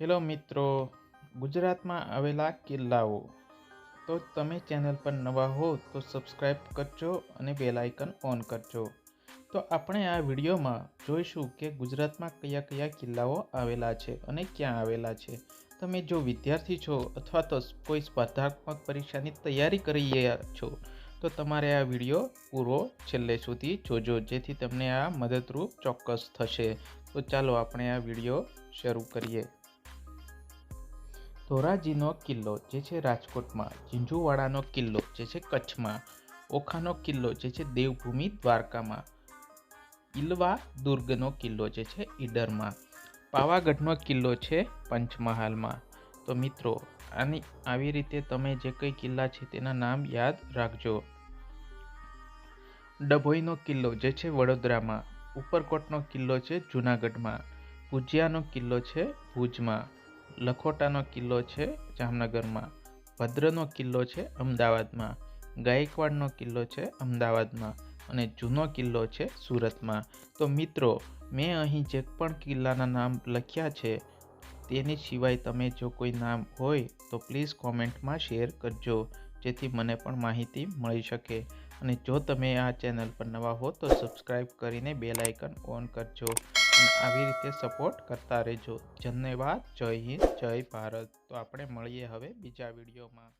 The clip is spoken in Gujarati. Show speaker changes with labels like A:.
A: હેલો મિત્રો, ગુજરાતમાં આવેલા કિલ્લાઓ. તો તમે ચેનલ પર નવા હો તો સબસ્ક્રાઈબ કરજો અને બેલ આઇકન ઓન કરજો. તો આપણે આ વિડીયોમાં જોઈશું કે ગુજરાતમાં કયા કયા કિલ્લાઓ આવેલા છે અને ક્યાં આવેલા છે. તમે જો વિદ્યાર્થી છો અથવા તો કોઈ સ્પર્ધાત્મક પરીક્ષાની તૈયારી કરી રહ્યા છો, તો તમારે આ વીડિયો પૂરો છેલ્લે સુધી જોજો, જેથી તમને આ મદદરૂપ ચોક્કસ થશે. તો ચાલો આપણે આ વીડિયો શરૂ કરીએ. ધોરાજીનો કિલ્લો, જે છે રાજકોટમાં ઝીંઝુવાડાનો કિલ્લો, જે છે કચ્છમાં, ઓખાનો કિલ્લો, જે છે દેવભૂમિ દ્વારકામાં ઇલવા દુર્ગનો કિલ્લો, જે છે ઈડરમાં, પાવાગઢનો કિલ્લો છે પંચમહાલમાં. તો મિત્રો, આની આવી રીતે તમે જે કંઈ કિલ્લા છે તેના નામ યાદ રાખજો. ડભોઈનો કિલ્લો, જે છે વડોદરામાં, ઉપરકોટનો કિલ્લો છે જૂનાગઢમાં, ભુજિયાનો કિલ્લો છે ભુજમાં. લખોટાનો કિલ્લો છે, જામનગરમાં. ભદ્રનો કિલ્લો છે, અમદાવાદમાં. ગાયકવાડનો કિલ્લો છે, અમદાવાદમાં. અને જૂનો કિલ્લો છે, સુરતમાં. તો મિત્રો, મેં અહીં જે પણ કિલ્લાના નામ લખ્યા છે, તેની સિવાય તમે જો કોઈ નામ હોય, તો પ્લીઝ કોમેન્ટમાં શેર કરજો, જેથી મને પણ માહિતી મળી શકે. અને જો તમે આ ચેનલ પર નવા હો, તો સબસ્ક્રાઈબ કરીને બેલ આઇકન ઓન કરજો. અને આવી રીતે સપોર્ટ કરતા રહેજો. ધન્યવાદ જય હિન્દ, જય ભારત. તો આપણે મળીએ હવે બીજા વિડીયોમાં.